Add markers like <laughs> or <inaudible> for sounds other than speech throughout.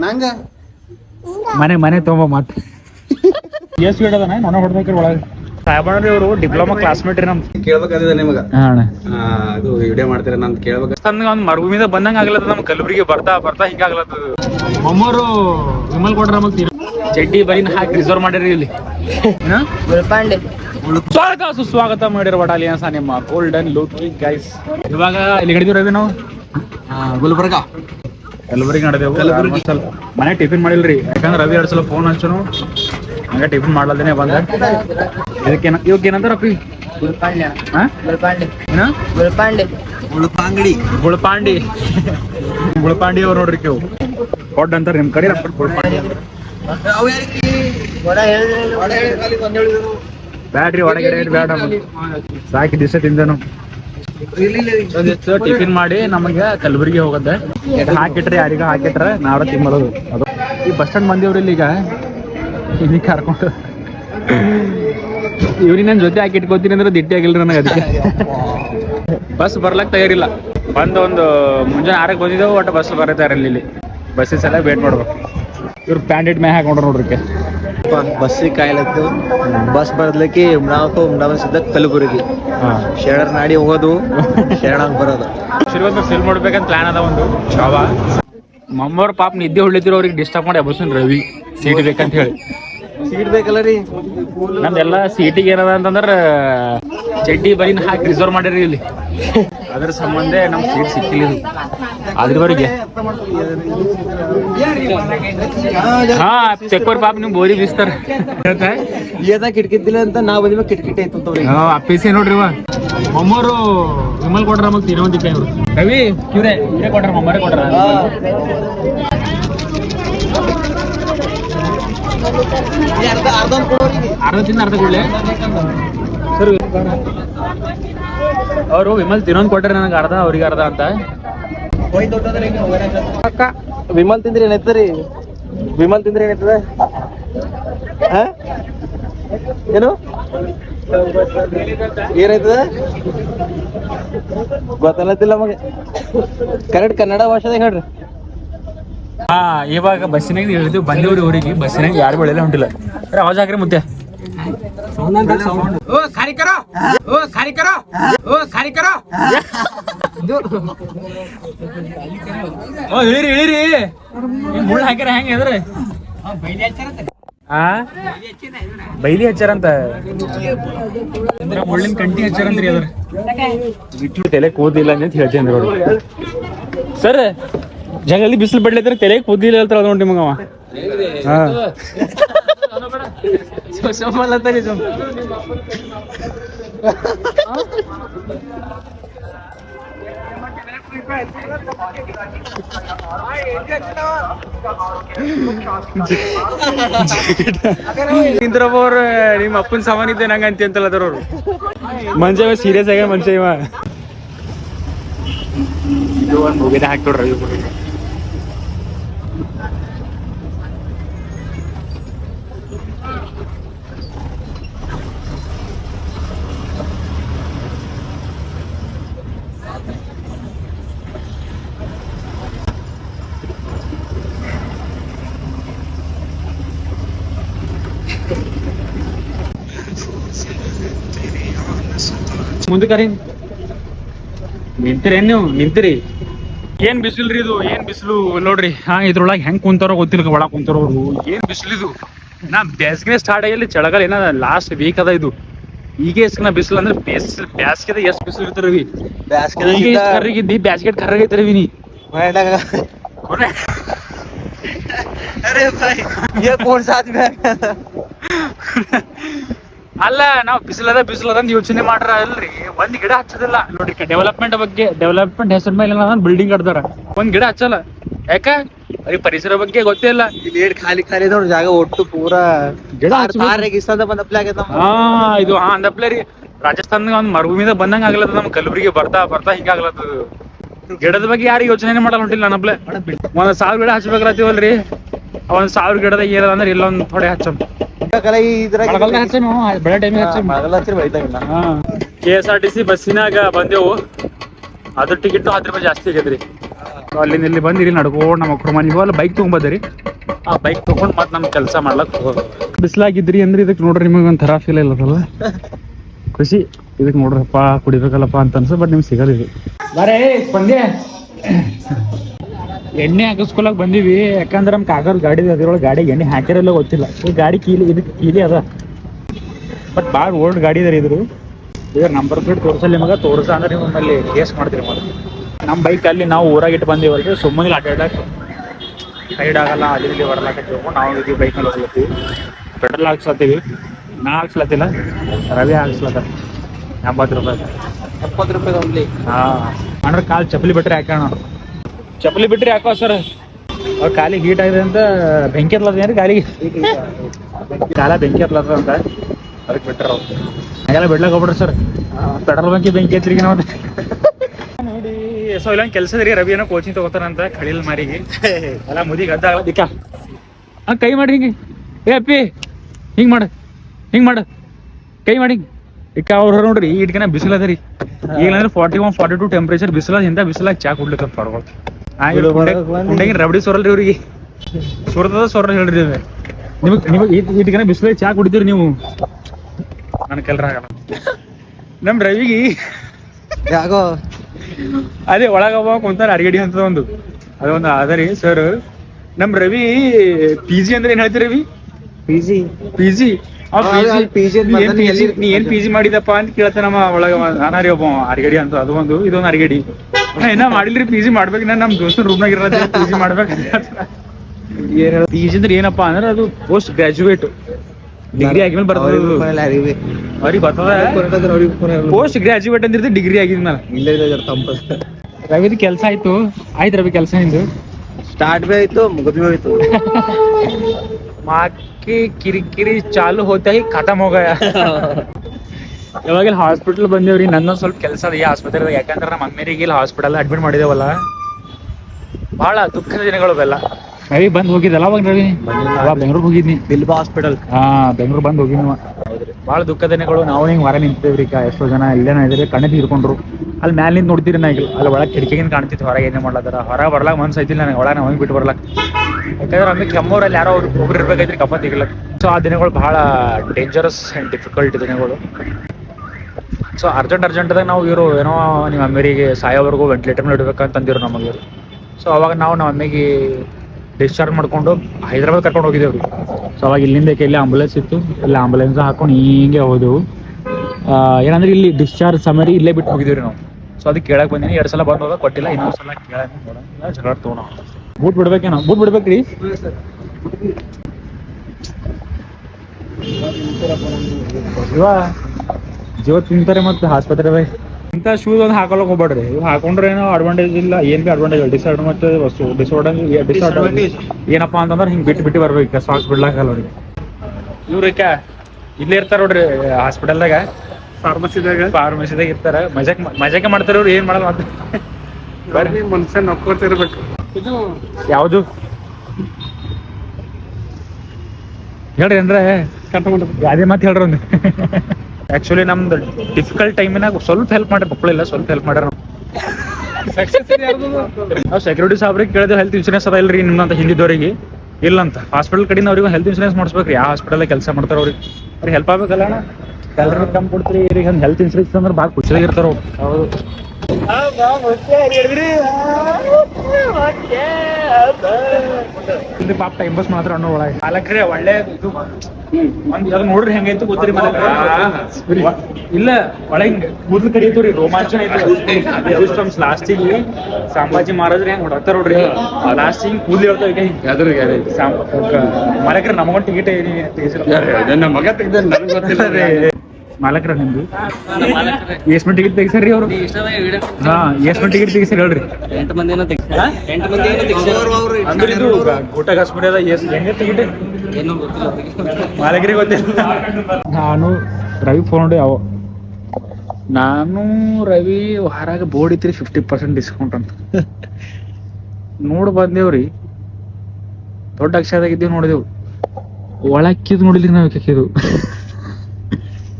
ನಂಗ? ಮನೆ ಮನೆ ತೊಗೊಂಬ ಮತ್ತೆ ಎಸ್ ಸ್ಪೀಡ್ ಅದ ನಾನು ಹೊಡ್ಬೇಕ್ರಿ ಒಳಗೆ. ಸಾಹೇಬಣ್ಣ ಇವರು ಡಿಪ್ಲೊಮಾ ಕ್ಲಾಸ್ಮೇಟ್ ರೀ ನಮ್ ಕೇಳ್ಬೇಕಾದ ನಿಮಗ? ಇದು ವಿಡಿಯೋ ಮಾಡ್ತೀರ ನಂತ ಕೇಳ್ಬೇಕು. ತನ್ನ ಒಂದು ಮರುಭೂಮಿದ ಬಂದಂಗ ಆಗ್ಲತ್ತ ನಮ್ಮ ಕಲಬುರಗಿ. ಬರ್ತಾ ಬರ್ತಾ ಹಿಂಗ ಆಗ್ಲತ್ತದ. ಮೊಮ್ಮರು ವಿಮಲ್ ಕೊಡ್ರ ನಮಗ್ ತೀರ ಚಡ್ಡಿ ಬೈನ್ ಹಾಕಿ ರಿಸರ್ವ್ ಮಾಡಿರಿ ಇಲ್ಲಿ. ಗುಲ್ಪಾಂಡೆ ಸ್ವಾಗತ ಸುಸ್ವಾಗತ ಮಾಡಿರೋ ಬಟಾಲಿಯನ್ಸ ನಿಮ್ಮ ಗೋಲ್ಡನ್ ಲೋಕ್ ಗೈಸ್ ಇವಾಗ ಇಲ್ಲಿ ಹಿಡಿದಿವಿ ರವಿ ನಾವು ಗುಲ್ಬರ್ಗ. ಕಲಬುರಗಿ ನಡೆದೇವು. ಮನೆ ಟಿಫಿನ್ ಮಾಡಿಲ್ರಿ. ಯಾಕಂದ್ರೆ ರವಿ ಎರಡು ಸಲ ಫೋನ್ ಹಚ್ಚನು. ಹಂಗ ಟಿಫಿನ್ ಮಾಡ್ಲದೇನೆ ಬಂದ. ಇದಕ್ಕೇನ ಇವಕ್ಕೆ ಏನಂತಾರ ಅಪ್ಪಿ ಗುಳಪಾಂಡಿ ಗುಳಪಾಂಡಿ ಅವ್ರು ನೋಡ್ರಿ ಕೇವು ಕೊಡ್ ಅಂತಾರ ನಿಮ್ ಕಡೆ. ಗುಳಪಾಂಡಿ ಬ್ಯಾಡ್ರಿ ಒಳಗಡೆ ಬ್ಯಾಡ. ಸಾಕಿ ದಿವಸ ತಿಂದನು. ಟಿಫಿನ್ ಮಾಡಿ ನಮಗೆ ಕಲಬುರಗಿ ಹೋಗತ್ತೆ. ಹಾಕಿಟ್ರೆ ಯಾರಿಗ ಹಾಕಿಟ್ರ ನಾಡ ತಿಂಬರೋದು ಅದು ಈ ಬಸ್ ಸ್ಟ್ಯಾಂಡ್ ಬಂದಿವ್ರಿ ಇಲ್ಲಿ ಈಗ ಇಲ್ಲಿ ಕರ್ಕೊಂಡು. ಇವ್ರಿ ನನ್ನ ಜೊತೆ ಹಾಕಿ ಇಟ್ಕೋತೀನಿ ಅಂದ್ರೆ ದಿಟ್ಟಿ ಆಗಿಲ್ರಿ ನನಗೆ ಅದಕ್ಕೆ. ಬಸ್ ಬರ್ಲಕ್ ತಯಾರಿಲ್ಲ. ಬಂದು ಒಂದು ಮುಂಜಾನೆ ಆರಕ್ಕೆ ಬಂದಿದ್ದೆವು, ಒಟ್ಟು ಬಸ್ ಬರತ್ತೆ ಇರಲಿಲ್ಲ ಇಲ್ಲಿ. ಬಸ್ಸಿನ ಸಲ ವೇಟ್ ಮಾಡ್ಬೇಕು. ಇವ್ರು ಪ್ಯಾಂಡೆಡ್ ಮೇ ಹಾಕೊಂಡ್ರು ನೋಡ್ರಿಕೆ. ಬಸ್ಸಿಗೆ ಕಾಯ್ಲತ್ತು. ಬಸ್ ಬರ್ಲಿಕ್ಕೆ ನಾಲ್ಕು ಉಮ್ನಾವ್ ಸಿದ್ಧ ಕಲಬುರಗಿ. ಶರಣ ನಾಡಿ ಹೋಗೋದು <laughs> ಶರಣಾಗ್ ಬರೋದು. ಶಿಲ್ವಂತ ಫಿಲ್ ಮಾಡ್ಬೇಕಂತ ಪ್ಲಾನ್ ಅದ ಒಂದು. ಶಾವ ಮಮ್ಮವ್ರ ಪಾಪ ನಿದ್ದೆ ಹೊಳ್ಳಿದ್ರು ಅವ್ರಿಗೆ ಡಿಸ್ಟರ್ಬ್ ಮಾಡಿ ಅಬಸನ್ ರವಿ ಸೀಟ್ ಬೇಕಂತ ಹೇಳಿ. ಸೀಟ್ ಬೇಕಲ್ಲ ರೀ? ನಮ್ದೆಲ್ಲ ಸೀಟಿಗೆ ಏನದ ಅಂತಂದ್ರ ಚಡ್ಡಿ ಬೈನ್ ಹಾಕಿ ರಿಸರ್ವ್ ಮಾಡಿರಿ ಇಲ್ಲಿ. ಅದ್ರ ಸಂಬಂಧ ನಮ್ ಸೀಟ್ ಸಿಕ್ಕಿಲ್ಲ ಅದ್ರವರೆಗೆ ಹಾ ತೆಕ್ಕೋರ್ ಪಾಪ ನಿಮ್ ಬೋರಿ ಬೀಸ್ತಾರ. ಏದ ಕಿಟಕಿದ್ದಿಲ್ಲ ಅಂತ ನಾವ್ ಬಂದಿವ ಕಿಟಕಿಟೆ ಐತಂತವ್ರಿ ಅಪ್ಪಿಸಿ ನೋಡ್ರಿ ಇವ. ಮಮ್ಮರು ವಿಮಲ್ ಕೊಡ್ರ ನಮಗ್ ತಿರುವಂತಿಕ ಇವ್ರು ರವಿ ಇವ್ರೆ ಇವರೇ ಕೊಡ್ರ ಮೊಮ್ಮರೇ ಕೊಡ್ರ ಅರ್ಧ ಅರ್ಧ ಕೊಡ್ಲೆ? ಸರ್ ಅವರು ವಿಮಲ್ ತಿನ್ನೊಂದ್ ಕೊಟ್ಟರೆ ನನಗೆ ಅರ್ಧ ಅವ್ರಿಗೆ ಅರ್ಧ ಅಂತ. ಅಕ್ಕ ವಿಮಲ್ ತಿಂದ್ರಿ ಏನೈತ್ರಿ ವಿಮಲ್ ತಿಂದ್ರಿ ಏನೈತದ ಹ? ಏನು? ಏನೈತದ ಗೊತ್ತಲ್ಲತ್ತಿಲ್ಲ ನಮಗೆ. ಕರೆಕ್ಟ್ ಕನ್ನಡ ಭಾಷೆದಾಗ ಹೇಳ್ರಿ. ಹಾ ಇವಾಗ ಬಸ್ಸಿನಾಗ ಇಳಿದು ಬಂದಿವ್ರಿ ಊರಿಗೆ. ಬಸ್ಸಿನಾಗ ಯಾರು ಬೆಳೆಲ್ಲ ಹೊಂಟಿಲ್ಲ. ಅವಾಜ್ ಹಾಕ್ರಿ ಮುತ್ತೆ. ಓ ಖಾಲಿ ಕರೋ ಓ ಖಾಲಿ ಕರೋ ಓ ಖಾಲಿ ಕರೋ ಓ ಇಳಿರಿ ಇಳಿರಿ. ಮುಳ್ಳು ಹಾಕ್ಯಾರ ಹೆಂಗ ಎದ್ರಿ ಆ? ಬೈಲಿ ಹಚ್ಚಾರಂತ. ಮುಳ್ಳಿನ ಕಂಟಿ ಹಚ್ಚಾರಂತ್ರಿ ಅದ್ರ ಬಿಟ್ಟು ತಲೆ ಕೂದಿಲ್ಲ ಅಂತ ಹೇಳ್ತೀನಿ ಸರ್ ಜಗಲ್ಲಿ ಬಿಸಿಲು ಬಿಡ್ಲಿದ್ರೆ ತಲೆ ಕುದ್ದಿಲ್ಲ ಹೇಳ್ತಾರ ನೋಡಿ ನಿಮಗವ. ಹಾ. ಇಂದ್ರವ್ರ ನಿಮ್ಮ ಅಪ್ಪನ ಸಾಮಾನ್ ಇದ್ದೆ ನಂಗೆ ಅಂತ ಅಂತಲ್ಲ ಅದ್ರವ್ರು ಮನುಷ್ಯ ಸೀರಿಯಸ್ ಆಗ ಮನುಷ್ಯ ಇವ. ಇದು ಒಂದು ಮುಗಿದ ಹಾಕ್ಬಿಡ್ರಿ. ಇವ್ರು ಮುಂದಕ್ಕೆ ರೀ ನಿಂತಿರಿ ನೀವು ನಿಂತಿರಿ ಏನ್ ಬಿಸಿಲ್ರಿ ಇದು ಏನ್ ಬಿಸಿಲು ನೋಡ್ರಿ ಹಾ ಇದ್ರೊಳಗೆ ಹೆಂಗ್ ಕುಂತಾರೋ ಗೊತ್ತಿಲ್ಲ ಒಳಗ್ ಕುಂತಾರೋ ಅವ್ರು ಏನ್ ಬಿಸಿಲು ಇದು ನಾ ಬೇಸಿಗೆ ಸ್ಟಾರ್ಟ್ ಆಗಿಲ್ಲ ಚಳಗಾಲ ಏನ ಲಾಸ್ಟ್ ವೀಕ್ ಅದ ಇದು ಈಗ ಎಸ್ಕನ ಬಿಸಿಲು ಅಂದ್ರೆ ಬೇಸ್ ಬ್ಯಾಸ್ಗೆದ ಎಷ್ಟ್ ಬಿಸಿಲು ಇರ್ತಾರ ರವಿ ಈಗ ಕರ್ರಿಗಿದ್ದಿ ಬ್ಯಾಸ್ಗೆಟ್ ಕರ್ರಗೈತೆ ರವಿ ನೀ ಕೊನೆ. अरे भाई ये कौन सा आदमी है ಅಲ್ಲ ನಾವು ಬಿಸಿಲದ ಬಿಸಿಲದ ಯೋಚನೆ ಮಾಡ್ರ ಅಲ್ರಿ. ಒಂದ್ ಗಿಡ ಹಚ್ಚದಿಲ್ಲ. ನೋಡ್ರಿ ಡೆವಲಪ್ಮೆಂಟ್ ಬಗ್ಗೆ ಡೆವಲಪ್ಮೆಂಟ್ ಹೆಸರ ಮೇಲೆ ಬಿಲ್ಡಿಂಗ್ ಕಟ್ತಾರ ಒಂದ್ ಗಿಡ ಹಚ್ಚಲ್ಲ. ಯಾಕ? ಬರೀ ಪರಿಸರ ಬಗ್ಗೆ ಗೊತ್ತೇ ಇಲ್ಲ. ಇಲ್ಲಿ ಏಟ್ ಖಾಲಿ ಖಾಲಿ ಅದ್ರ ಜಾಗ ಒಟ್ಟು ಪೂರಾ ಗಿಡ ರೇಗಿಸ್ತಾನ ಬಂದ ಪ್ಲೇ ಆಗೈತ ಹಾ ಇದು ಹಾ ಅಂದಪ್ಲೆ ರೀ. ರಾಜಸ್ಥಾನ ಒಂದ್ ಮರುಭೂಮಿದ ಬಂದಂಗ ಆಗ್ಲತ್ತ ನಮ್ ಕಲಬುರಗಿ. ಬರ್ತಾ ಬರ್ತಾ ಹಿಂಗ ಆಗ್ಲತ್ತದ ಗಿಡದ ಬಗ್ಗೆ ಯಾರು ಯೋಚನೆ ಮಾಡಲ್ಲ ಹೊಂಟಿಲ್ಲ ನನ್ನಪ್ಲೆ. ಒಂದ್ ಸಾವಿರ ಗಿಡ ಹಚ್ಬೇಕಲ್ಲತ್ತೀವಲ್ರಿ ಒಂದ್ ಸಾವಿರ ಗಿಡದಾಗ ಏನದ ಅಂದ್ರೆ ಇಲ್ಲೊಂದ್ ಥೊಡೆ ಹಚ್ಚಮ್. K S R T C ಬಸ್ಸಿನಾಗ ಬಂದೆವು. ಅದ್ರ ಟಿಕೆಟ್ ಹತ್ತು ರೂಪಾಯಿ ಜಾಸ್ತಿ ಆಗೈತ್ರಿ ಅಲ್ಲಿಂದ ಇಲ್ಲಿ ಬಂದು ಇಲ್ಲಿ ನಡ್ಕೊಂಡು ನಮ್ಮ ಅಕ್ರ ಮನೆಗೆ ಅಲ್ಲಿ ಬೈಕ್ ತೊಗೊಂಬದ್ರಿ. ಆ ಬೈಕ್ ತೊಗೊಂಡು ಮತ್ತೆ ನಮ್ಮ ಕೆಲಸ ಮಾಡ್ಲಕ್ಕೆ ಹೋಗೋದು. ಬಿಸಿಲಾಗಿದ್ರಿ ಅಂದ್ರೆ ಇದಕ್ಕೆ ನೋಡ್ರಿ ನಿಮಗೆ ಒಂದು ಥರ ಫೀಲ್ ಇಲ್ಲದಲ್ಲ? ಖುಷಿ. ಇದಕ್ಕೆ ನೋಡ್ರಪ್ಪ ಕುಡಿಬೇಕಲ್ಲಪ್ಪ ಅಂತ ಅನ್ಸ ಬಟ್ ನಿಮ್ಗೆ ಸಿಗಲ್ಲ ಇದು. ಬರೇ ಬಂದೆ. ಎಣ್ಣೆ ಹಾಕಿಸ್ಕೊಳಕ್ ಬಂದೀವಿ ಯಾಕಂದ್ರೆ ನಮ್ ಕಾಗಲ್ ಗಾಡಿ ಅದ್ರೊಳಗೆ ಗಾಡಿ ಎಣ್ಣೆ ಹಾಕಿರಲ್ಲ ಗೊತ್ತಿಲ್ಲ. ಈ ಗಾಡಿ ಕೀಲಿ ಇದು ಕೀಲಿ ಅದ. ಬಟ್ ಭಾಳ ಓಲ್ಡ್ ಗಾಡಿ ಇದೆ ಇದ್ರು ಈಗ ನಂಬರ್ ಪ್ಲೇಟ್ ತೋರಿಸಲ್ಲ ನಿಮಗೆ ತೋರಿಸ ಅಂದ್ರೆ ನೀವು ನಮ್ಮಲ್ಲಿ ಕೇಸ್ ಮಾಡ್ತೀರಿ ಮತ್ತೆ ನಮ್ಮ ಬೈಕ್ ಅಲ್ಲಿ ನಾವು ಊರಾಗ ಇಟ್ಟು ಬಂದೀವಲ್ರಿ ಸುಮ್ಮನೆ ಅಡ್ಡಾಡಕ್ಕೆ ಸೈಡ್ ಆಗಲ್ಲ ಅಲ್ಲಿ ಇಲ್ಲಿ ಹೊಡಲಾಕ ನಾವು ಇದೀವಿ ಬೈಕ್ನಲ್ಲಿ ಹೋಗ್ಲತ್ತೀವಿ. ಪೆಟ್ರೋಲ್ ಹಾಕ್ಸ್ಲತ್ತೀವಿ. ನಾ ಹಾಕ್ಸ್ಲತ್ತಿಲ್ಲ ರವಿ ಹಾಕ್ಸ್ಲತ್ತ ಎಂಬತ್ತು ರೂಪಾಯಿ. ಎಪ್ಪತ್ತು ರೂಪಾಯಿ ಹಾ. ಅಂದ್ರೆ ಕಾಲು ಚಪ್ಪಲಿ ಬಿಟ್ರೆ ಹಾಕೋಣ ಚಪ್ಪಲಿ ಬಿಟ್ರಿ ಯಾಕೋ ಸರ್? ಅವ್ರ ಕಾಲಿಗೆ ಹೀಟ್ ಆಗಿದೆ ಅಂತ ಬೆಂಕಿ ಹತ್ಲತ್ತೇನ್ರಿ ಕಾಲಿಗೆ? ಕಾಲ ಬೆಂಕಿ ಹತ್ಲದ ಅಂತ. ಅದಕ್ಕೆ ಬಿಟ್ರ ಹಾಗೆಲ್ಲ ಬಿಡ್ಲಕ್ಕೆ ಹೋಗ್ಬಿಡ್ರಿ ಸರ್. ಪೆಟ್ರೋಲ್ ಬಂಕಿ ಬೆಂಕಿ ಹತ್ತಿರಿಗೆ ನಾವು. ನೋಡಿ ಸೊ ಇಲ್ಲ ಕೆಲಸ ರೀ ರವಿ ಏನೋ ಕೋಚಿಂಗ್ ತಗೋತಾರಂತ ಕಳಿಲ್ ಮಾರಿಗೆ. ಎಲ್ಲ ಮುದಿ ಗದ್ದ ದಿಕ್ಕ. ಹಾ ಕೈ ಮಾಡಿ ಹಿಂಗೆ. ಏ ಅಪ್ಪಿ ಹಿಂಗೆ ಮಾಡು. ಹಿಂಗೆ ಮಾಡು. ಕೈ ಮಾಡಿ ಇಕ್ಕ ಅವ್ರು ನೋಡ್ರಿ ಇಟ್ಕನ ಬಿಸಿಲು ಅದ ರೀ. ಈಗ ಅಂದ್ರೆ forty one forty two temperature ಬಿಸಿಲ ಹಿಂದ ಬಿಸಿಲಾಗ ಚಾ ಕುಡ್ಲಿಕ್ಕೆ ಬಂದಿ. ಕುಂಡಗಿನ ರಬಡಿ ಸೊರಲ್ರಿ ಇವ್ರಿಗೆ. ಸುರದದ ಸೊರ ಹೇಳ್ರಿ ಇದು ನಿಮಗೆ ನಿಮಗೆ ಇಟ್ಕನ ಬಿಸಿಲಾಗ ಚಾ ಕುಡಿತೀರಿ ನೀವು? ನನ್ನ ಕೆಲ್ರ ಆಗಲ್ಲ. ನಮ್ ರವಿಗೆ ಯಾಕೋ? ಅದೇ ಒಳಗ ಒಬ್ಬ ಕುಂತಾರ ಅಡಿಗಡಿ ಅಂತ ಒಂದು. ಅದೊಂದು ಅದರಿ ಸರ್ ನಮ್ ರವಿ ಪಿ ಜಿ ಅಂದ್ರೆ ಏನ್ ಹೇಳ್ತೀರಿ ರವಿ? ಪಿ ಜಿ ಪಿ ಆ, ಅಲ್ಲಿ PG ಅಂತ ಬಂದಾನೆ, ಎಲ್ಲಿ ನೀ ಏನ್ ಪಿಜಿ ಮಾಡಿದಪ್ಪ ಅಂತ ಕೇಳ್ತಾನ ನಮ್ಮ ಒಳಗ ಅನಾರಿ ಒಬ್ಬ ಅರಿಗಡಿ ಅಂತ ಅದು ಒಂದು ಇದೊಂದು ಅರಿಗಡಿ. ಏನ ಮಾಡಿಲ್ರಿ ಪಿ ಜಿ ಮಾಡ್ಬೇಕು ನಾನು ನಮ್ ದೋಸ್ತನ ರೂಮ್ನಾಗ ಇರೋದ ಪಿಜಿ ಮಾಡ್ಬೇಕು ಏನ್ ಪಿ ಜಿ ಅಂದ್ರೆ ಏನಪ್ಪಾ ಅಂದ್ರೆ ಅದು ಪೋಸ್ಟ್ ಗ್ರಾಜುಯೇಟ್ ಡಿಗ್ರಿ ಆಗಿದ್ಮೇಲೆ ಬರ್ತದೆ ಅವ್ರಿಗೆ ಬರ್ತದ. ಪೋಸ್ಟ್ ಗ್ರಾಜುಯೇಟ್ ಅಂದಿರ್ತಿ ಡಿಗ್ರಿ ಆಗಿದ್ಮೇಲೆ ರವಿದು ಕೆಲಸ ಆಯ್ತು. ಆಯ್ತು ರವಿ ಕೆಲಸ ಇಂದು ಸ್ಟಾರ್ಟ್ ಬಿ ಆಯ್ತು ಮುಗಿದ್ ಆಯ್ತು. <laughs> ಆಯ್ತು ಮಾಕಿ ಕಿರಿಕಿರಿ ಚಾಲು ಹೋತ ಹಿ ಖತಮ್ ಹೋಗ ಇಲ್ಲಿ ಹಾಸ್ಪಿಟಲ್ ಬಂದೇವ್ರಿ ನನ್ನ ಸ್ವಲ್ಪ ಕೆಲಸ ಅದ ಈ ಆಸ್ಪತ್ರೆದಾಗ. ಯಾಕಂದ್ರೆ ನಮ್ಮ ಅಮ್ಮೇರಿಗೆ ಇಲ್ಲಿ ಹಾಸ್ಪಿಟಲ್ ಅಡ್ಮಿಟ್ ಮಾಡಿದೇವಲ್ಲ ಬಹಳ ದುಃಖದ ದಿನಗಳು ಅವೆಲ್ಲ. ರವಿ ಬಂದ್ ಹೋಗಿದ್ದಲ್ಲ ಅವಾಗ ರವಿ. ಅವಾಗ ಬೆಂಗ್ಳೂರ್ ಹೋಗಿದ್ನಿ. ಬಿಲ್ಬಾ ಹಾಸ್ಪಿಟಲ್ ಹಾ ಬೆಂಗ್ಳೂರ್ ಬಂದ್ ಹೋಗಿದ್ನಿ ಬಹಳ ದುಃಖ ದಿನಗಳು ನಾವು ಹಿಂಗ್ ಹೊರ ನಿಂತೇವ್ರಿ ಈಗ. ಎಷ್ಟೋ ಜನ ಇಲ್ಲೇನ ಇದ್ರೆ ಕಣ್ಣಿಗೆ ತೀರ್ಕೊಂಡ್ರು. ಅಲ್ಲಿ ಮ್ಯಾಲಿಂದ ನಿಂತ್ ನೋಡ್ತೀರಿ ನಾ ಈಗ ಅಲ್ಲಿ ಒಳಗೆ ಕಿಟಕಿಗಿನ ಕಾಣ್ತಿತ್ತು, ಹೊರಗೆ ಏನೇ ಮಾಡ್ಲತ್ತಾರ ಹೊರ ಬರ್ಲಾಕ ಮನ್ಸು ಐತಿಲ್ಲ ನನಗೆ, ಒಳಗೆ ಹೋಗಿ ಬಿಟ್ಟು ಬರ್ಲಾಕ? ಯಾಕಂದ್ರೆ ಆಮೇಲೆ ಕೆಮ್ಮೂರಲ್ಲಿ ಯಾರೋ ಅವ್ರು ಒಬ್ರು ಇರ್ಬೇಕಾಯ್ತು ಕಪ್ಪ ತೆಗಿಲಕ್ ಸೊ ಆ ದಿನಗಳು ಬಹಳ ಡೇಂಜರಸ್ ಆ್ಯಂಡ್ ಡಿಫಿಕಲ್ಟ್ ದಿನಗಳು. ಸೊ ಅರ್ಜೆಂಟ್ ಅರ್ಜೆಂಟ್ದಾಗ ನಾವು ಇವರು ಏನೋ ನಿಮ್ಮ ಅಮ್ಮರಿಗೆ ಸಾಯೋವರೆಗೂ ವೆಂಟಿಲೇಟರ್ ಮೇಲೆ ಇಡ್ಬೇಕಂತ ಇವರು. ನಮಗೆ ಸೊ ಅವಾಗ ನಾವು ನಮ್ಮ ಅಮ್ಮಿಗೆ ಡಿಸ್ಚಾರ್ಜ್ ಮಾಡ್ಕೊಂಡು ಹೈದ್ರಾಬಾದ್ ಕರ್ಕೊಂಡು ಹೋಗಿದ್ದೇವ್ರಿ. ಸೊ ಅವಾಗ ಇಲ್ಲಿಂದ ಇಲ್ಲಿ ಆಂಬುಲೆನ್ಸ್ ಇತ್ತು. ಇಲ್ಲಿ ಆಂಬುಲೆನ್ಸ್ ಹಾಕೊಂಡು ಹಿಂಗೆ ಹೋದೆವು. ಏನಂದ್ರೆ ಇಲ್ಲಿ ಡಿಸ್ಚಾರ್ಜ್ ಸಮರಿ ಇಲ್ಲೇ ಬಿಟ್ಟು ಹೋಗಿದ್ದೀವಿ ನಾವು. ಸೊ ಅದಕ್ಕೆ ಕೇಳಕ್ ಬಂದಿನಿ. ಎರಡು ಸಲ ಬಂದು ಹೋದ ಕೊಟ್ಟಿಲ್ಲ ಇನ್ನೊಂದು ಸಲ ಕೇಳ ನೋಡೋಣ ಜಗಳ ತೊಗೊಳ ಬೂಟ್ ಬಿಡ್ಬೇಕೇನೋ ಬೂಟ್ ಬಿಡ್ಬೇಕ್ರಿ. ಜೀವ ಜೀವ ತಿಂತಾರೆ ಮತ್ತೆ ಆಸ್ಪತ್ರೆ ಬೈ ಇಂಥ ಶೂಸ್ ಒಂದು ಹಾಕೊಳಕ್ ಹೋಗ್ಬೇಡ್ರಿ. ಇವು ಹಾಕೊಂಡ್ರೆ ಏನೋ ಅಡ್ವಾಂಟೇಜ್ ಇಲ್ಲ. ಏನ್ ಬಿ ಅಡ್ವಾಂಟೇಜ್ ಡಿಸ್ಅಡ್ವಾಂಟೇಜ್ ವಸ್ತು ಡಿಸ್ಅಡ್ವಾಂಟೇಜ್ ಡಿಸ್ಅಡ್ವಾಂಟೇಜ್ ಏನಪ್ಪಾ ಅಂತಂದ್ರೆ ಹಿಂಗ್ ಬಿಟ್ಟು ಬಿಟ್ಟು ಬರ್ಬೇಕು. ಸಾಕ್ಸ್ ಬಿಡ್ಲಾಕಲ್ಲ ಅವ್ರಿಗೆ. ಇವ್ರಿಕ ಇಲ್ಲೇ ಇರ್ತಾರ ನೋಡ್ರಿ ಹಾಸ್ಪಿಟಲ್ದಾಗ ಫಾರ್ಮಸಿದಾಗ ಫಾರ್ಮಸಿದಾಗ ಇರ್ತಾರ. ಮಜಾಕ್ ಮಜಾಕೆ ಮಾಡ್ತಾರ ಅವ್ರು ಏನ್ ಮಾಡಲ್ಲ ಮತ್ತೆ ಬರ್ರಿ ಮನುಷ್ಯ ನಕ್ಕೋತಿರ್ಬೇಕು. ಇದು ಯಾವುದು? ಹೇಳ್ರಿ ಅಂದ್ರೆ ಅದೇ ಮಾತು ಹೇಳ್ರಿ ಒಂದು ಆಕ್ಚುಲಿ ನಮ್ದು ಡಿಫಿಕಲ್ಟ್ ಟೈಮಿನಾಗ ಸ್ವಲ್ಪ ಹೆಲ್ಪ್ ಮಾಡ್ರಿ. ಮಕ್ಕಳಿಲ್ಲ ಸ್ವಲ್ಪ ಹೆಲ್ಪ್ ಮಾಡ್ರಿ ನಾವು ಸೆಕ್ಯೂರಿಟಿ ಸಾಬ್ರಿಗೆ ಕೇಳಿದ್ರೆ ಹೆಲ್ತ್ ಇನ್ಶೂರೆನ್ಸ್ ಅದ ಇಲ್ರಿ ನಿಮ್ಮಂತ ಹಿಂದಿದ್ದವರಿಗೆ. ಇಲ್ಲ ಅಂತ ಹಾಸ್ಪಿಟಲ್ ಕಡೆಯಿಂದ ಅವ್ರಿಗೆ ಹೆಲ್ತ್ ಇನ್ಶೂರೆನ್ಸ್ ಮಾಡಿಸ್ಬೇಕ್ರಿ. ಯಾವ ಹಾಸ್ಪಿಟಲ್ ಕೆಲಸ ಮಾಡ್ತಾರ ಅವ್ರಿಗೆ. ಅವ್ರಿಗೆ ಹೆಲ್ಪ್ ಆಗ್ಬೇಕಲ್ಲ ಎಲ್ಲರೂ ಕಮ್ಮಿ ಕೊಡ್ತೀರಿ ಇವ್ರಿಗೆ ಒಂದು ಹೆಲ್ತ್ ಇನ್ಸೂರೆನ್ಸ್ ಅಂದ್ರೆ ಭಾಳ ಖುಷಿಯಾಗಿರ್ತಾರ ಹೌದು. ಇಲ್ಲಿ ಪಾಪ ಟೈಮ್ ಪಾಸ್ ಮಾತ್ರ ಅನ್ನೋ ಒಳಗೆ. ಮಾಲಕ್ರೆ ಒಳ್ಳೆ ಇದು. ಒಂದ್ ಅದ್ ನೋಡ್ರಿ ಹೆಂಗೈತು ಗೊತ್ತ್ರಿ ಮಾಲಕ್ರೆ ಇಲ್ಲ ಒಳಗೆ ಕೂದಲು ಕಡಿಯತ್ರಿ ರೋಮಾಂಚನ ಐತಿ. ಲಾಸ್ಟಿಗೆ ಸಂಭಾಜಿ ಮಹಾರಾಜ್ರಿ ಹೆಂಗ್ ಹೊಡತಾರ ನೋಡ್ರಿ. ಲಾಸ್ಟ್ ಹಿಂಗ್ ಕೂದ್ಲಿ ಹೇಳ್ತಾವ ಈಗ ಹಿಂಗ್. ಯಾವ್ದ್ರಿಗೆ ಮಾಲಕ್ರೆ ನಮಗೊಂದು ಟಿಕೆಟ್ ನನ್ನ ಮಗ ತೆಗ್ದ ನನಗೆ ಗೊತ್ತಿಲ್ಲ. ರೀ ಮಾಲಕ್ರ ನಿಮ್ದು ಎಷ್ಟು ಮಂದಿ ಟಿಕೆಟ್ ತೆಗಿಸ್ರಿ ಅವರು ಹಾ ಎಷ್ಟು ಮಂದಿ ಟಿಕೆಟ್ ತೆಗಿಸ್ರಿ ಹೇಳ್ರಿ. ಎಂಟು ಮಂದಿನ ಎಂಟು ಮಂದಿ ಅಂದ್ರೆ ಇದು ಗೋಟಾ ಕಾಶ್ಮೀರ ಅದ ಎಷ್ಟ್ ಹೆಂಗೆ ಟಿಕೆಟ್ ಏನೋ ಗೊತ್ತಿಲ್ಲ. ಮಾಲಕರಿಗೆ ಗೊತ್ತಿಲ್ಲ. ನಾನು ರವಿ ಫೋನ್ ನೋಡಿ ಯಾವ ನಾನು ರವಿ ವಾರಾಗ ಬೋರ್ಡ್ ಇತ್ರಿ ಫಿಫ್ಟಿ ಪರ್ಸೆಂಟ್ ಡಿಸ್ಕೌಂಟ್ ಅಂತ. ನೋಡಿ ಬಂದೇವ್ರಿ. ದೊಡ್ಡ ಅಕ್ಷರದಾಗಿದ್ದೀವಿ ನೋಡಿದೆವು ಒಳಕ್ಕಿದ್ ನೋಡಿಲ್ರಿ ನಾವು ಇದು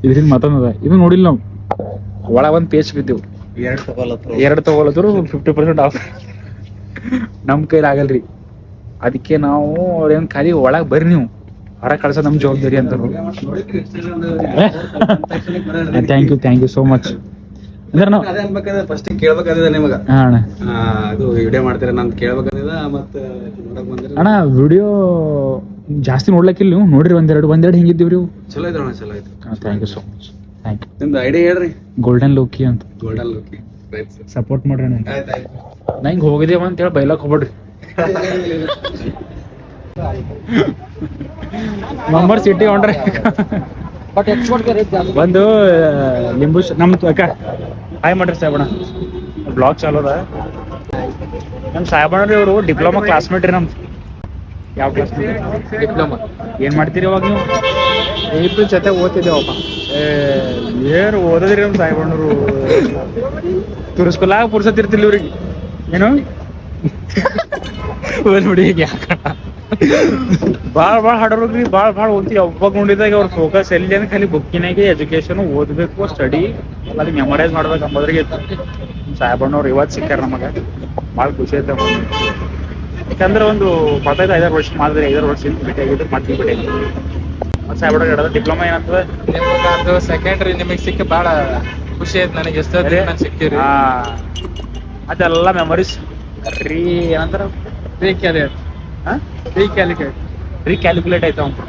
ಇದರಿಂದ ಮತ್ತೊಂದದ ಇದು ನೋಡಿಲ್ಲ ನಾವು. ಒಳ ಒಂದ್ ಪೇಜ್ ಬಿದ್ದೆವು. ಎರಡು ತಗೊಳತ್ರು. ಎರಡು ತಗೊಳತ್ರು ಫಿಫ್ಟಿ ಪರ್ಸೆಂಟ್ ಆಫ್ ನಮ್ಮ ಕೈಲಿ ಆಗಲ್ರಿ. ಅದಕ್ಕೆ ನಾವು ಅವ್ರೇನು ಖಾಲಿ ಒಳಗೆ ಬರ್ರಿ ನೀವು. ಹೊರ ಕಳ್ಸೋದು ನಮ್ಮ ಜವಾಬ್ದಾರಿ ಅಂತ thank you thank you so much ಅಂದ್ರೆ ನಾವು ಅದೇ ಅನ್ಬೇಕಾದ್ರೆ ಫಸ್ಟ್ ಕೇಳ್ಬೇಕಾದ್ರೆ ನಿಮಗ. ಅಣ್ಣ. ಅದು ವಿಡಿಯೋ ಮಾಡ್ತೀರ ನಾನು ಕೇಳ್ಬೇಕಾದ್ರೆ ಮತ್ತೆ ನೋಡಕ್ ಬಂದ್ರೆ. ಅಣ್ಣ ವಿಡಿಯೋ ಜಾಸ್ತಿ ನೋಡ್ಲಕ್ಕಿಲ್ಲ ನೀವು? ನೋಡ್ರಿ ಒಂದೆರಡು ಒಂದೆರಡು ಹಿಂಗಿದ್ದೀವಿ ನೀವು? ಚಲೋ ಐತೆ ಚಲೋ ಐತೆ thank you so much thank you ನಿಮ್ದು ಐಡಿಯಾ ಹೇಳ್ರಿ. ಗೋಲ್ಡನ್ ಲೋಕಿ ಅಂತ. ಗೋಲ್ಡನ್ ಲೋಕಿ ರೈಟ್ ಸರ್ ಸಪೋರ್ಟ್ ಮಾಡ್ರಿ ನಂಗೆ ನಾ ಹಿಂಗೆ ನಂಗೆ ಹೋಗಿದೇವ ಅಂತ ಹೇಳಿ ಬೈಲಕ್ ಹೋಗ್ಬೇಡ್ರಿ. ಮಂಬರ್ ಸಿಟಿ ಹೊಂಡ್ರಿ ಬಟ್ ಎಕ್ಸ್ಪೋರ್ಟ್ ಬಂದು ಲಿಂಬು ನಮ್ಮ ಅಕ್ಕ ಹಾಯ್ ಮಾಡ್ರಿ ಸಾಹೇಬಣ್ಣ. ಬ್ಲಾಗ್ ಚಾಲೋದ. ಅದ ನಮ್ಮ ಸಾಹೇಬಣ್ಣ ಇವರು ಡಿಪ್ಲೊಮಾ ಕ್ಲಾಸ್ಮೇಟ್ ರೀ ನಮ್ದು. ಯಾವ ಕ್ಲಾಸ್ ಡಿಪ್ಲೊಮಾ ಏನ್ ಮಾಡ್ತೀರಿ ಇವಾಗ ನೀವು? ಇಬ್ಬರು ಜೊತೆ ಓದ್ತಿದ್ದೇವಪ್ಪ. ಏನು ಓದದ್ರಿ ನಮ್ಮ ಸಾಯಿಬಣ್ಣರು ತುರಿಸ್ಕೊಲ್ಲ ಪುರ್ಸತ್ತಿರ್ತಿಲ್ಲ ಇವ್ರಿಗೆ. ಏನು? ಓದ್ಬಿಡಿ ಈಗ ಯಾಕಣ್ಣ ಭಾಳ ಭಾಳ ಹಾಡೋರ್ರಿ ಭಾಳ ಭಾಳ ಓದ್ತಿ ಒಬ್ಬ ಗುಂಡಿದಾಗ ಅವ್ರ ಫೋಕಸ್ ಎಲ್ಲಿ ಅಂದ್ರೆ ಖಾಲಿ ಬುಕ್ಕಿನಾಗೆ ಎಜುಕೇಶನ್ ಓದಬೇಕು ಸ್ಟಡಿ ಅಲ್ಲಿ ಮೆಮೊರೈಸ್ ಮಾಡ್ಬೇಕು ಅಂಬೋದ್ರಿಗೆ ಸಾಹೇಬಣ್ಣವ್ರು ಇವತ್ತು ಸಿಕ್ಕಾರ ನಮಗೆ. ಭಾಳ ಖುಷಿ ಐತೆ ಯಾಕಂದ್ರೆ ಒಂದು ಬರ್ತೈತೆ ಐದಾರು ವರ್ಷ ಮಾಡಿದ್ರೆ ಐದಾರು ವರ್ಷ ಇಂತ ಭೇಟಿ ಆಗಿದ್ರು ಮತ್ತೆ ಭೇಟಿ ಆಗಿದ್ರು ಮತ್ತೆ ಸಾಹೇಬಣ್ಣ ಹೇಳೋದು ಡಿಪ್ಲೊಮಾ ಏನಂತದೆ ಅದು ಸೆಕೆಂಡ್ರಿ ನಿಮಗೆ ಸಿಕ್ಕ ಭಾಳ ಖುಷಿ ಆಯ್ತು ನನಗೆ. ಎಷ್ಟೋ ನಾನು ಸಿಕ್ಕಿರಿ? ಅದೆಲ್ಲ ಮೆಮೊರೀಸ್ ರೀ ಏನಂತಾರ? ರೀಕ್ಯಾಲಿಯೇಟ್ ರೀಕ್ಯಾಲಿಕೇಟ್ ರೀಕ್ಯಾಲ್ಕುಲೇಟ್ ಅವ್ನು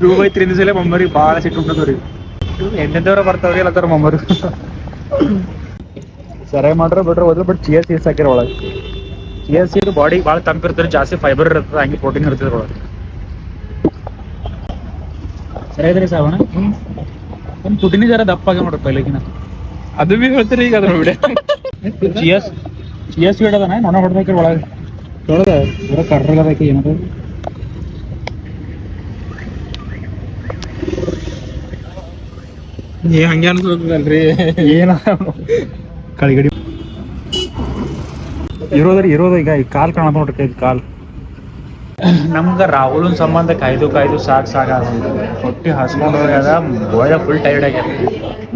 ಟೂ ಬೈ ತ್ರೀ ದಿವಸ ಮೆಮೊರಿ ಭಾಳ ಸಿಟ್ಟು ಉಂಟದವ್ರಿ ಬರ್ತಾವ ಬರ್ತಾವ್ರಿ ಎಲ್ಲ ತರ ಮೆಮೊರಿ ಸರಿಯಾಗಿ ಮಾಡ್ರೆ ಬಿಟ್ರೆ ಹೋದ್ರೆ ಬಟ್ ಚಿಯರ್ ಸೀಡ್ಸ್ ಹಾಕಿರ ಒಳಗೆ. ಚಿಯರ್ ಸೀಡ್ ಬಾಡಿ ಭಾಳ ತಂಪಿರ್ತದೆ ಜಾಸ್ತಿ ಫೈಬರ್ ಇರ್ತದೆ ಹಂಗೆ ಪ್ರೋಟೀನ್ ಇರ್ತದೆ ಒಳಗೆ ಸರಿಯಾದ್ರಿ ಸಾವಣ. ಒಂದು ಪುಟಿನಿ ಜರ ದಪ್ಪ ಆಗಿ ನೋಡ್ರಿ ಪೈಲಕಿನ. ಅದು ಬಿ ಹೇಳ್ತೀರಿ ಈಗ ಅದ್ರ ವಿಡಿಯೋ ಚಿಯರ್ಸ್ ಎಸ್ ಸೀಡ್ ಅದನ ನಾನು ಹೊಡ್ಬೇಕ್ರಿ ಒಳಗೆ? ತೊಳೆದ ಪೂರ ಕರ್ರಗದಕ್ಕೆ ಏನದು ಏ ಹಂಗೆ ಅನ್ಸಲ್ರಿ ಏನ? ಕಳಿಗಡಿ. ಇರೋದ್ರಿ ಇರೋದು ಈಗ ಈ ಕಾಲ್ ಕಾಣ ನೋಡ್ರಿ ಇದು ಕಾಲ್. ನಮ್ಗ ರಾಹುಲ್ ಸಂಬಂಧ ಕಾಯ್ದು ಕಾಯ್ದು ಸಾಕ್ ಸಾಕ ಹೊಟ್ಟಿ ಹಸ್ಕೊಂಡು ಹೋಗ್ಯದ ಬೋಯ ಫುಲ್ ಟೈರ್ಡ್ ಆಗ್ಯದ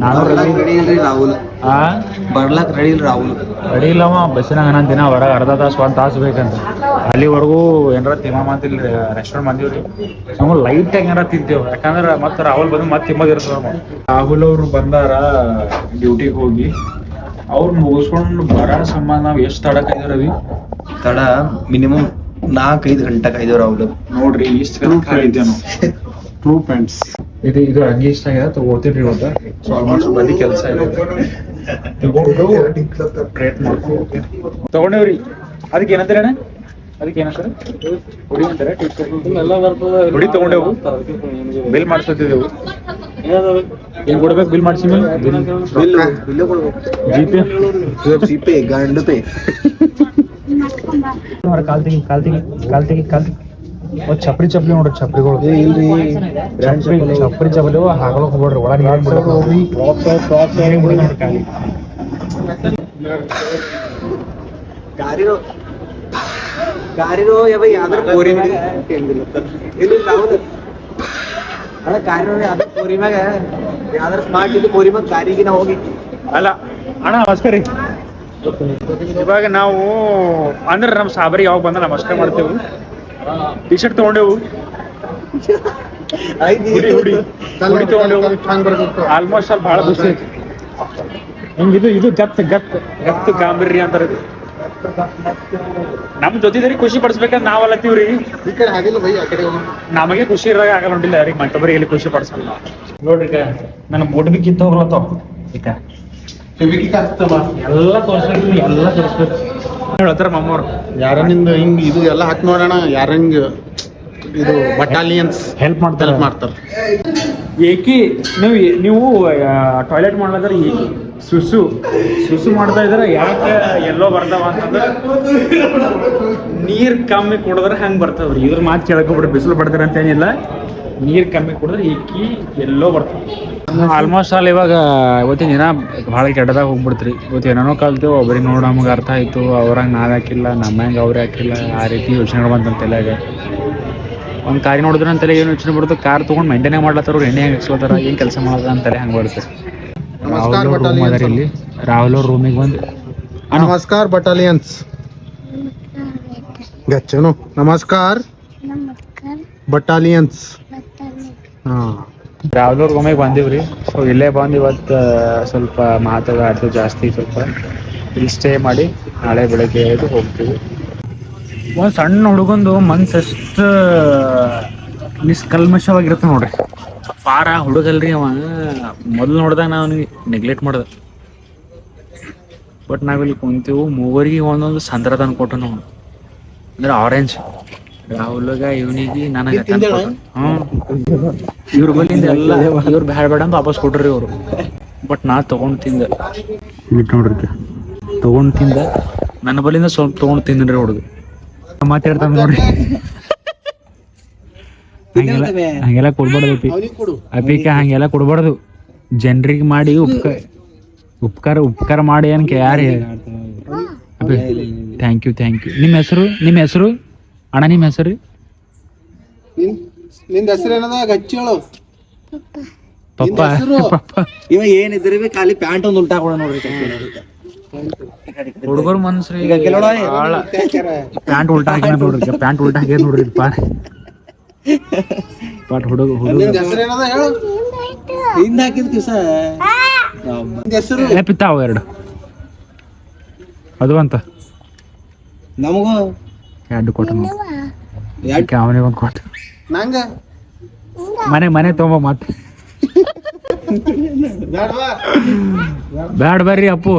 ನಾನು ರೆಡಿ ಇಲ್ರಿ ರಾಹುಲ್. ಆ? ಬರ್ಲಾಕ್ ರೆಡಿ ಇಲ್ಲ ರಾಹುಲ್. ರೆಡಿ ಇಲ್ಲವ ಬಸ್ಸಿನಾಗ ನಾನು ದಿನ ಹೊರಗೆ ಅರ್ಧ ತಾಸು ಒಂದು ತಾಸು ಬೇಕಂತ. ಅಲ್ಲಿವರೆಗೂ ಏನಾರ ತಿಮ್ಮ ಮಂದಿಲ್ಲ ರೆಸ್ಟೋರೆಂಟ್ ಬಂದೀವ್ರಿ. ನಾವು ಲೈಟ್ ಆಗಿ ಏನಾರ ತಿಂತೇವ್ ಯಾಕಂದ್ರೆ ಮತ್ತೆ ರಾಹುಲ್ ಬಂದು ಮತ್ತೆ ತಿಮ್ಮದ್ ಇರ್ತದ ರಾಹುಲ್ ಅವರು ಬಂದಾರ ಡ್ಯೂಟಿಗೆ ಹೋಗಿ. ಅವ್ರು ಮುಗಿಸ್ಕೊಂಡು ಬರೋ ಸಂಬಂಧ ನಾವು ಎಷ್ಟು ತಡಕ ರವಿ? ತಡ ಮಿನಿಮಮ್ ನಾಲ್ಕೈದು ಗಂಟೆ ಕಾಯ್ದವ್ರ ರಾಹುಲ್ ನೋಡ್ರಿ ಇಷ್ಟು ಟ್ರೂ ಪ್ಯಾಂಟ್ಸ್ ಇದು ಇದು ಹಂಗೆ ಇಷ್ಟ ಆಗಿದೆ ತಗೋತೀರಿ ಇವತ್ತ. ಸೊ ಆಲ್ಮೋಸ್ಟ್ ಬರೀ ಕೆಲಸ ಇದೆ. ತಗೊಂಡು ರೇಟ್ ಮಾಡ್ಕೊಂಡು ತಗೊಂಡೇವ್ರಿ. ಅದಕ್ಕೆ ಏನಂತಾರೆ ಅಣ್ಣ? ಅದಕ್ಕೆ ಏನಂತಾರೆ? ಹುಡಿ. ಅಂತಾರೆ ಎಲ್ಲ ಬರ್ತದ ಹುಡಿ ತಗೊಂಡೇವು. ಬಿಲ್ ಮಾಡಿಸ್ತಿದ್ದೆವು. ಏನ್ ಕೊಡ್ಬೇಕು ಬಿಲ್ ಮಾಡಿಸಿ ಮೇಲೆ ಬಿಲ್ ಬಿಲ್ ಕೊಡ್ಬೇಕು ಜಿ ಪೇ ಜಿಪೇ ಗಂಡು ಪೇ ಕಾಲ್ ತೆಗಿ ಕಾಲ್ ತೆಗಿ ಕಾಲ್ ತೆಗಿ ಕಾಲ್ ತೆಗಿ ಒಂದ್ ಚಪ್ರಿ ಚಪ್ಲಿ ನೋಡ್ರಿ ಚಪ್ರಿಗಳು ಏ ಇಲ್ರಿ ಚಪ್ರಿ ಚಪ್ರಿ ಚಪ್ಲಿ ಹಾಕೊಳಕ್ ಹೋಗ್ಬೇಡ್ರಿ ಒಳಗೆ ನೀರ್ ಬಿಡ್ಬೇಕು. ನೀರ್ ಬಿಡಿ ನೋಡ್ರಿ ಕಾಲಿ ಗಾರಿನೋ ಗಾರಿನೋ ಯಾವ ಯಾವ್ದಾರ ಕೋರಿ ಮ್ಯಾಗ ಇಲ್ಲಿ ರಾಹುಲ್ ಅಣ್ಣ ಕಾರಿನೋ ಯಾವ್ದಾರ ಕೋರಿ ಮ್ಯಾಗ ಯಾವ್ದಾರ ಸ್ಮಾರ್ಟ್ ಇದು ಕೋರಿ ಮ್ಯಾಗ ಕಾರಿಗೆ ನಾ ಹೋಗಿ. ಅಲ್ಲ ಅಣ್ಣ ನಮಸ್ಕಾರ ರೀ. ಇವಾಗ ನಾವು ಅಂದ್ರೆ ನಮ್ಮ ಸಾಬರಿ ಯಾವಾಗ ಬಂದ ನಮಸ್ಕಾರ ಮಾಡ್ತೇವೆ. T shirt ತಗೊಂಡೆವು. ಆಲ್ಮೋಸ್ಟ್ ಅಲ್ಲಿ ಬಹಳ ಖುಷಿ ಐತಿ ಇದು ಇದು ಗತ್ ಗತ್ ಗತ್ ಗಾಂಭೀರ್ಯ ಅಂತಾರೆ. ನಮ್ ಜೊತಿದ್ರಿ ಖುಷಿ ಪಡಿಸ್ಬೇಕಂತ ನಾವಲ್ಲತ್ತೀವ್ರಿ ಈ ಕಡೆ ಆಗಿಲ್ಲ ಬೈ ಆ ಕಡೆ ನಮಗೆ ಖುಷಿ ಇರಾಗ ಆಗಲ್ಲ ಹೊಂಟಿಲ್ಲ ಯಾರಿಗೆ ಮತ್ತೊಬ್ಬರಿಗೆ ಇಲ್ಲಿ ಖುಷಿ ಪಡಿಸಲ್ಲ ನಾವು. ನೋಡ್ರಿ ಈಗ ನನ್ನ ಬೋಟ್ ಬಿ ಕಿತ್ತ ಹೋಗ್ಲತ್ತಾವ ಈಗ ಎಲ್ಲ ತೋರಿಸ್ಬೇಕು ಎಲ್ಲ ತೋರಿಸ್ಬೇಕು. ಹೇಳ್ತಾರ ಮಮ್ಮವ್ರು ಯಾರ ನಿಂದ ಹಿಂಗ್ ಇದು ಎಲ್ಲ ಹಾಕಿ ನೋಡೋಣ ಯಾರ ಹಿಂಗ್ ಇದು ಬಟಾಲಿಯನ್ಸ್ ಹೆಲ್ಪ್ ಮಾಡ್ತಾರೆ. ಹೆಲ್ಪ್ ಮಾಡ್ತಾರೆ. ಏಕಿ ನೀವು ನೀವು ಟಾಯ್ಲೆಟ್ ಮಾಡ್ಲಾದ್ರೆ ಏಕಿ. ಸುಸು ಸುಸು ಮಾಡ್ತಾ ಇದ್ರೆ. ಯಾಕೆ ಎಲ್ಲೋ ಬರ್ತಾವ ಅಂತಂದ್ರೆ ನೀರ್ ಕಮ್ಮಿ ಕುಡಿದ್ರೆ ಹಂಗೆ ಬರ್ತಾವ್ರಿ ಇದ್ರ ಮಾತು ಕೇಳ್ಕೊಬಿಡ್ರಿ ಬಿಸಿಲು ಬರ್ತಾರೆ ಅಂತ ಏನಿಲ್ಲ. ನೀರ್ ಕಮ್ಮಿ ಕುಡಿದ್ರೆ ಇಕ್ಕಿ ಎಲ್ಲೋ ಬರ್ತಾವ. ಆಲ್ಮೋಸ್ಟ್ ಆಲ್ ಇವಾಗ, ಇವತ್ತಿನ ದಿನ ಭಾಳ ಕೆಟ್ಟದಾಗ ಹೋಗ್ಬಿಡ್ತ್ರಿ. ಇವತ್ತು ಏನೇನೋ ಕಲ್ತೇವೆ ಒಬ್ರಿಗೆ ನೋಡಿ ನಮ್ಗೆ ಅರ್ಥ ಆಯ್ತು. ಅವ್ರಂಗೆ ನಾವು ಹಾಕಿಲ್ಲ ನಮ್ಮ ಹೆಂಗೆ ಅವ್ರು ಹಾಕಿಲ್ಲ, ಆ ರೀತಿ ಯೋಚನೆಗಳು ಬಂತಂತ ತಲೆಯಾಗ. ಒಂದು ಕಾರಿ ನೋಡಿದ್ರೆ ಅಂತ ಏನು ಯೋಚನೆ ಬಿಡ್ತು ಕಾರ್ ತೊಗೊಂಡು ಮೇಂಟೈನ್ ಮಾಡ್ಲತ್ತಾರ ಎಣ್ಣೆ ಹೆಂಗೆ ಹಚ್ಕೋತಾರ ಏನು ಕೆಲಸ ಮಾಡೋದ ಅಂತಲೇ ಹಂಗೆ ಬರುತ್ತೆ. ನಮಸ್ಕಾರ ಬಟಾಲಿಯನ್ಸ್ ಇಲ್ಲಿ. ರಾಹುಲ್ ರೂಮಿಗೆ ಬಂದು ನಮಸ್ಕಾರ ಬಟಾಲಿಯನ್ಸ್ ಗಚ್ಚನು. ನಮಸ್ಕಾರ. ಬಟಾಲಿಯನ್ಸ್ ಹಾಂ. ರಾಹುಲ್ ರೂಮಿಗೆ ಬಂದಿವ್ರಿ. ಸೊ ಇಲ್ಲೇ ಬಂದು ಇವತ್ತು ಸ್ವಲ್ಪ ಮಾತಾಡೋದು ಜಾಸ್ತಿ ಸ್ವಲ್ಪ ಇಲ್ಲಿ ಸ್ಟೇ ಮಾಡಿ ನಾಳೆ ಬೆಳಗ್ಗೆ ಎದ್ದು ಹೋಗ್ತೀವಿ. ಒಂದು ಸಣ್ಣ ಹುಡುಗಂದು ಮನ್ಸು ಎಷ್ಟು ನಿಷ್ಕಲ್ಮಶವಾಗಿರುತ್ತೆ ನೋಡ್ರಿ. ಪಾರ ಹುಡುಗಲ್ರಿ ಅವ. ಮೊದಲು ನೋಡ್ದಾಗ ನಾವ್ ಅವನಿಗೆ ನೆಗ್ಲೆಕ್ಟ್ ಮಾಡ್ದ. ಬಟ್ ನಾವಿಲ್ಲಿ ಕುಂತೀವು ಮೂವರಿಗೆ ಒಂದೊಂದು ಸಂದ್ರ ತಂದು ಕೊಟ್ಟು ನಾವು. ಅಂದ್ರೆ ಆರೆಂಜ್ ರಾಹುಲ್ಗ ಇವನಿಗೆ ನನಗೆ ಇವ್ರ ಬಲ್ಲಿಂದ ಎಲ್ಲ ಇವ್ರು ಬ್ಯಾಡ ಬೇಡ ಅಂತ ವಾಪಸ್ ಕೊಟ್ರಿ ಇವರು ಬಟ್ ನಾ ತಗೊಂಡ್ ತಿಂದ್. ನೋಡ್ರಿ ತಗೊಂಡ್ ತಿಂದ. ನನ್ನ ಬಲಿಂದ ಸ್ವಲ್ಪ ತಗೊಂಡ್ ತಿಂದ್ರಿ ಹುಡುಗ. ಮಾತಾಡ್ತಾನ ನೋಡ್ರಿ. ಹಂಗೆಲ್ಲ ಹಂಗೆಲ್ಲ ಕೊಡ್ಬಾರ್ದು ಅಪಿ ಕೊಡು ಹಂಗೆಲ್ಲ ಕೊಡ್ಬಾರ್ದು ಜನರಿಗೆ ಮಾಡಿ ಉಪಕಾರ ಉಪಕಾರ ಉಪಕಾರ ಮಾಡಿ ಅನ್ಕೆ ಯಾರು ಅಪಿ ಥ್ಯಾಂಕ್ ಯು ಥ್ಯಾಂಕ್ ಯು ನಿಮ್ಮ ಹೆಸರು ನಿಮ್ಮ ಹೆಸರು ಅಣ್ಣ ನಿಮ್ಮ ಹೆಸರು ನಿಂದ ಹೆಸರು ಏನದ ಗಚ್ಚಿ ಹೇಳು ಪಪ್ಪ ಇವ ಏನಿದ್ರಿ ಬಿ ಖಾಲಿ ಪ್ಯಾಂಟ್ ಒಂದು ಉಲ್ಟಾ ಕೊಡ ನೋಡ್ರಿ ಹುಡುಗರು ಮನ್ಸ್ರಿ ಈಗ ಪ್ಯಾಂಟ್ ಉಲ್ಟಾ ಹಾಕಿ ನೋಡ್ರಿ ಪ್ಯಾಂಟ್ ಉಲ್ಟಾ ಹಾಕಿ ನೋಡ್ರಿ ಪಾಟ್ ಪಾಟ್ ಹುಡುಗ ಹುಡುಗ ಹಿಂದ ಹಾಕಿದ ಕಿಸ. ಹೆಸರು. ನೆಪಿತಾವ ಎರಡು. ಅದು ಅಂತ. ನಮಗೂ. ಎರಡು ಕೊಟ್ಟು ಯಾಕೆ ಅವನಿಗೆ ಒಂದು ಕೊಟ್ಟು? ನಂಗ. ಮನೆ ಮನೆ ತೊಗೊಂಬ ಮತ್ತೆ ಬೇಡವಾ ಬ್ಯಾಡ ಬರ್ರಿ ಅಪ್ಪು.